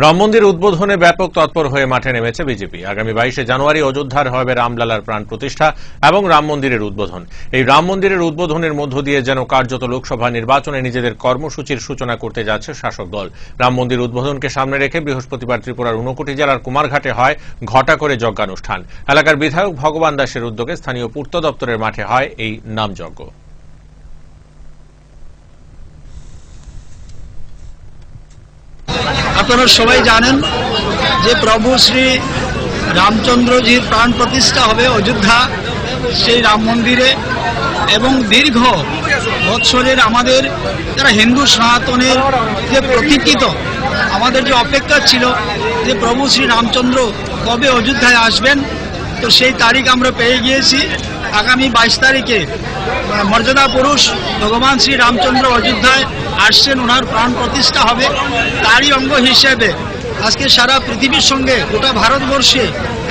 রাম মন্দির উদ্বোধনে ব্যাপক তৎপর হয়ে মাঠে নেমেছে বিজেপি। আগামী বাইশে জানুয়ারি অযোধ্যার হবে রামলালার প্রাণ প্রতিষ্ঠা এবং রাম মন্দিরের উদ্বোধন। এই রাম মন্দিরের উদ্বোধনের মধ্য দিয়ে যেন কার্যত লোকসভা নির্বাচনে নিজেদের কর্মসূচির সূচনা করতে যাচ্ছে শাসক দল। রাম মন্দির উদ্বোধনকে সামনে রেখে বৃহস্পতিবার ত্রিপুরার ঊনকোটি জেলার কুমারঘাটে হয় ঘটা করে যজ্ঞানুষ্ঠান। এলাকার বিধায়ক ভগবান দাসের উদ্যোগে স্থানীয় পূর্ত দপ্তরের মাঠে হয় এই নামযজ্ঞ। আপনারা সবাই জানেন যে প্রভু শ্রী রামচন্দ্রজির প্রাণ প্রতিষ্ঠা হবে অযোধ্যা, সেই রাম মন্দিরে। এবং দীর্ঘ বৎসরের আমাদের যারা হিন্দু সনাতনের যে প্রতীক্ষিত আমাদের যে অপেক্ষা ছিল যে প্রভু শ্রী রামচন্দ্র কবে অযোধ্যায় আসবেন, তো সেই তারিখ আমরা পেয়ে গিয়েছি। আগামী বাইশ তারিখে মর্যাদা পুরুষ ভগবান শ্রী রামচন্দ্র অযোধ্যায় আসছেন, ওনার প্রাণ প্রতিষ্ঠা হবে তারই অঙ্গ হিসেবে। আজকে সারা পৃথিবীর সঙ্গে গোটা ভারতবর্ষে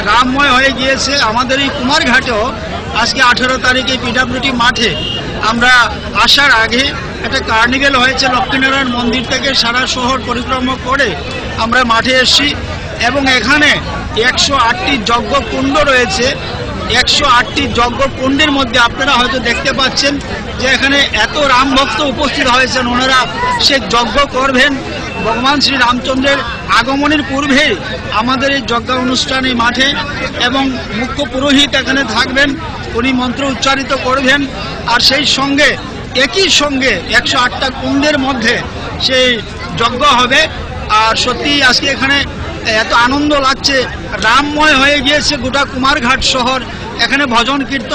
রামময় হয়ে গিয়েছে আমাদের এই কুমারঘাটেও। আজকে আঠেরো তারিখে পিডাব্লিউটি মাঠে আমরা আসার আগে একটা কার্নিভেল হয়েছে লক্ষ্মীনারায়ণ মন্দির থেকে। সারা শহর পরিক্রমা করে আমরা মাঠে এসেছি এবং এখানে একশো আটটি যজ্ঞ কুণ্ড রয়েছে। একশো আটটি যজ্ঞ কুণ্ডের মধ্যে আপনারা হয়তো দেখতে পাচ্ছেন যে এখানে এত রাম ভক্ত উপস্থিত হয়েছেন। ওনারা সে যজ্ঞ করবেন। ভগবান শ্রী রামচন্দ্রের আগমনের পূর্বে আমাদের এই যজ্ঞ অনুষ্ঠান এই মাঠে এবং মুখ্য পুরোহিত এখানে থাকবেন। উনি মন্ত্র উচ্চারিত করবেন। আর সেই সঙ্গে, একই সঙ্গে একশো আটটা কুণ্ডের মধ্যে সেই যজ্ঞ হবে। আর সত্যি আজকে এখানে এত আনন্দ লাগছে। রামময় হয়ে গিয়েছে গোটা কুমারঘাট শহর। এখানে ভজন কীর্তন